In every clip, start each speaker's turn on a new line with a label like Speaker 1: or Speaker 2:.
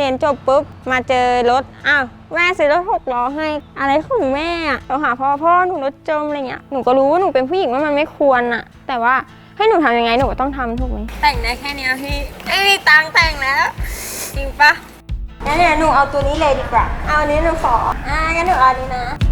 Speaker 1: เรียนจบปุ๊บมาเจอรถอ้าวแม่ซื้อรถหกล้อให้ อะไรของแม่อะเราหาพ่อพ่อหนูรถจมอะไรเงี้ยหนูก็รู้ว่าหนูเป็นผู้หญิงว่ามันไม่ควรอะแต่ว่าให้หนูทำยังไงหนูก็ต้องทำถูกไหมแต่งได้แค่เนี้ยพี่ไม่มีตังค์แต่งแล้วจริงปะงั้นเนี่ยหนูเอาตัวนี้เลยดีกว่า เอาอันนี้หนูขออ่างั้นหนูเอาอันนี้นะค่ะ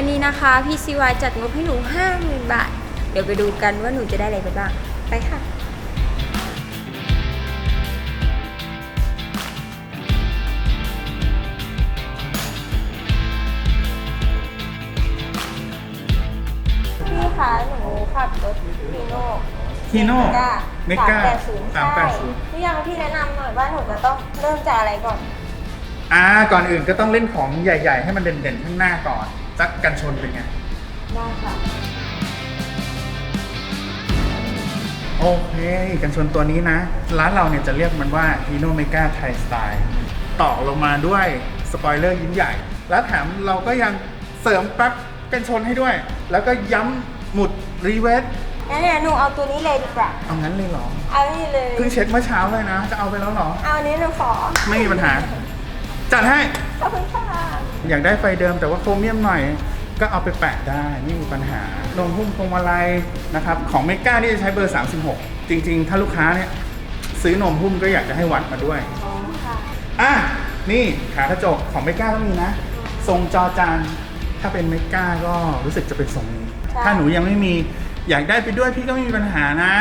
Speaker 1: วันนี้นะคะ PCY จัดงบให้หนู50,000บาท เดี๋ยวไปดูกันว่าหนูจะได้อะไรไปบ้าง ไปค่ะพี่คะหนูขับรถฮีโน่
Speaker 2: ฮีโน่
Speaker 1: ก้า
Speaker 2: เมก้า
Speaker 1: สามแปดศูนย์
Speaker 2: 380
Speaker 1: พี่ยังพี่แนะนำหน่อยว่าหนูจะต้องเริ่มจากอะไรก่อน
Speaker 2: อ่าก่อนอื่นก็ต้องเล่นของใหญ่ ๆ ให้มันเด่นๆข้างหน้าก่อน สักกันชนเป็นไง
Speaker 1: ได้ค่ะ
Speaker 2: โอเค กันชนตัวนี้นะ ร้านเราเนี่ยจะเรียกมันว่า Hino Mega Thai Style ต่อลงมาด้วยสปอยเลอร์ยิ้มใหญ่ แล้วแถมเราก็ยังเสริมแป๊บกันชนให้ด้วย แล้วก็ย้ำหมุดรีเวส
Speaker 1: งั้นเนี่ยหนูเอาตัวนี้เลยดีกว่า
Speaker 2: เอางั้นเลยเหรอ
Speaker 1: เอานี่เลย
Speaker 2: เพิ่งเช็คเมื่อเช้าเลยนะ จะเอาไปแล้วเหรอ
Speaker 1: เอาอันนี้หนูขอ
Speaker 2: ไม่มีปัญหา จัดให้
Speaker 1: ขอบคุณค่ะ
Speaker 2: อยากได้ไฟเดิมแต่ว่าโครเมียมหน่อย ก็เอาไปแปะได้ไม่มีปัญหานมหุ้มพวงมาลัยนะครับของเมก้านี่จะใช้เบอร์ 36 จริง ๆ ถ้าลูกค้าเนี่ยซื้อนมหุ้มก็อยากจะให้วัดมาด้วย
Speaker 1: อ๋อค่ะ
Speaker 2: อะนี่ขากระจกของเมก้าต้องมีนะ ทรงจอจานถ้าเป็นเมก้าก็รู้สึกจะเป็นทรงนี้
Speaker 1: ใช่
Speaker 2: ถ้าหนูยังไม่มีอยากได้ไปด้วยพี่ก็ไม่มีปัญหานะ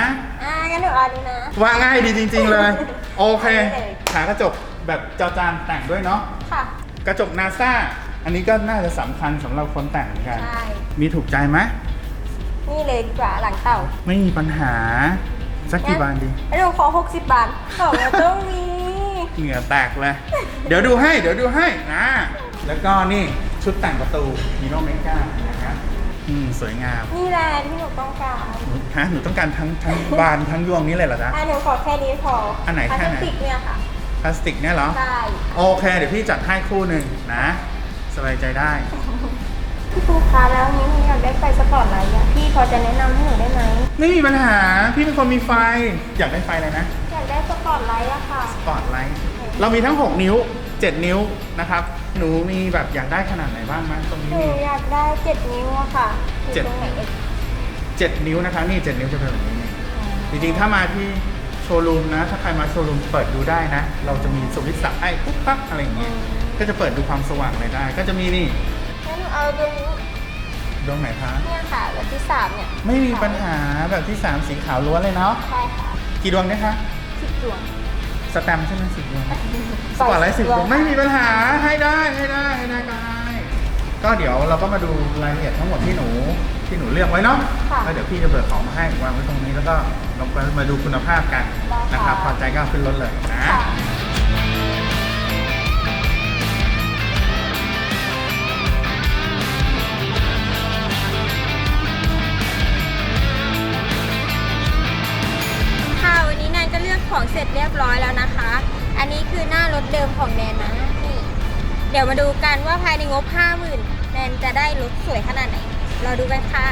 Speaker 1: อ่างั้นหนูเอาอันนี้นะ
Speaker 2: ว่าง่ายดีจริง ๆเลย โอเค
Speaker 1: ได้เลย
Speaker 2: ขากระจกแบบจอจานแต่งด้วยเนาะ
Speaker 1: ค่ะ
Speaker 2: กระจกนาซาอันนี้ก็น่าจะสำคัญสำหรับคนแต่งเหมือนกัน
Speaker 1: ใช่
Speaker 2: มีถูกใจไหม
Speaker 1: นี่เลยดีกว่าหลังเต่า
Speaker 2: ไม่มีปัญหา สักกี่บาทดี
Speaker 1: งั้นหนูขอ 60 บาทของเราต้องมี
Speaker 2: เหงื่อแตกเลย เดี๋ยวดูให้ เดี๋ยวดูให้นะแล้วก็นี่ชุดแต่งประตูฮีโร่เมกานะครับอืมสวยงาม
Speaker 1: นี่แหละที่หนูต้องการ
Speaker 2: ฮะหนูต้องการทั้งทั้งบานทั้งยวงนี้เลยเหรอจ๊ะ
Speaker 1: อ่าหนูขอแค่นี้พอ
Speaker 2: อั
Speaker 1: อั
Speaker 2: นไหนแค่ไหน
Speaker 1: พลาสติกเนี่ยค่ะ
Speaker 2: พลาสติกเนี่ยเหรอ
Speaker 1: ได้
Speaker 2: โอเค เดี๋ยวพี่จัดให้คู่หนึ่งนะ สบายใจได้
Speaker 1: พี่ปูคะแล้วนี้หนูอยากได้ไฟสปอร์ตไลท์อะพี่พอจะแนะนำให้หนูได้ไหม
Speaker 2: ไม่มีปัญหา พี่เป็นคนมีไฟ อยากได้ไฟอะไรนะ
Speaker 1: อยากได้สปอร์ตไลท์อะค่ะ
Speaker 2: สปอตไลท์ เรามีทั้ง 6 นิ้ว 7 นิ้วนะครับ หนูมีแบบอยากได้ขนาดไหนบ้างไหมตรงนี้
Speaker 1: หนู
Speaker 2: มี
Speaker 1: อยากได้7นิ้วอะค่ะอยู่
Speaker 2: เจ็ด
Speaker 1: ตรงไหนเอ่ย
Speaker 2: 7 นิ้วนะคะ นี่ 7 นิ้วจะเป็นแบบนี้ จริงๆ ถ้ามาที่ โชว์รูมนะ ถ้าใครมาโชว์รูมเปิดดูได้นะ เราจะมีสวิตช์สับไอ้ปุ๊บปั๊บอะไรอย่างเงี้ยก็จะเปิดดูความสว่างอะไรได้ ก็จะมีนี่
Speaker 1: งั้นหนูเอาดวงนี้
Speaker 2: ดวงไหนคะ
Speaker 1: เนี่ยค่ะแบบที่สามเนี่ย
Speaker 2: ไม่มีปัญหาแบบที่ 3 สีขาวล้วนเลยเนาะ
Speaker 1: ใช่ค่ะ
Speaker 2: กี่ดวงนะคะ
Speaker 1: สิบดวง
Speaker 2: สแตมป์ใช่ไหมสิบดวงสปอร์ตไลท์สิบดวงไม่มีปัญหาให้ได้ให้ได้ให้ได้ ก็ให้ก็เดี๋ยวเราก็มาดูรายละเอียดทั้งหมดที่หนูที่หนูเลือกไว้เนาะ
Speaker 1: ค่ะ
Speaker 2: แล้วเดี๋ยวพี่จะเบิกของมาให้วางไว้ตรงนี้แล้วก็ลองไปมาดูคุณภาพกัน
Speaker 1: ได้ค่ะ
Speaker 2: นะครับพอใจก็เอาขึ้นรถเลยนะ
Speaker 1: ค่ะค่ะวันนี้แนนก็เลือกของเสร็จเรียบร้อยแล้วนะคะ อันนี้คือหน้ารถเดิมของแนนนะนี่ เดี๋ยวมาดูกันว่าภายในงบ 50,000 แนนจะได้รถสวยขนาดไหนรอดูกันค่ะ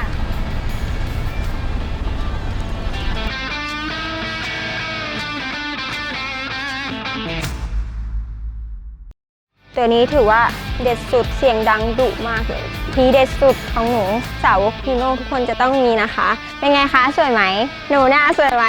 Speaker 1: ตัวนี้ถือว่าเด็ดสุดเสียงดังดุมากเลยทีเด็ดสุดของหนูสาวกพีโน่ทุกคนจะต้องมีนะคะ เป็นไงคะ สวยไหม หนูหน้าสวยไหม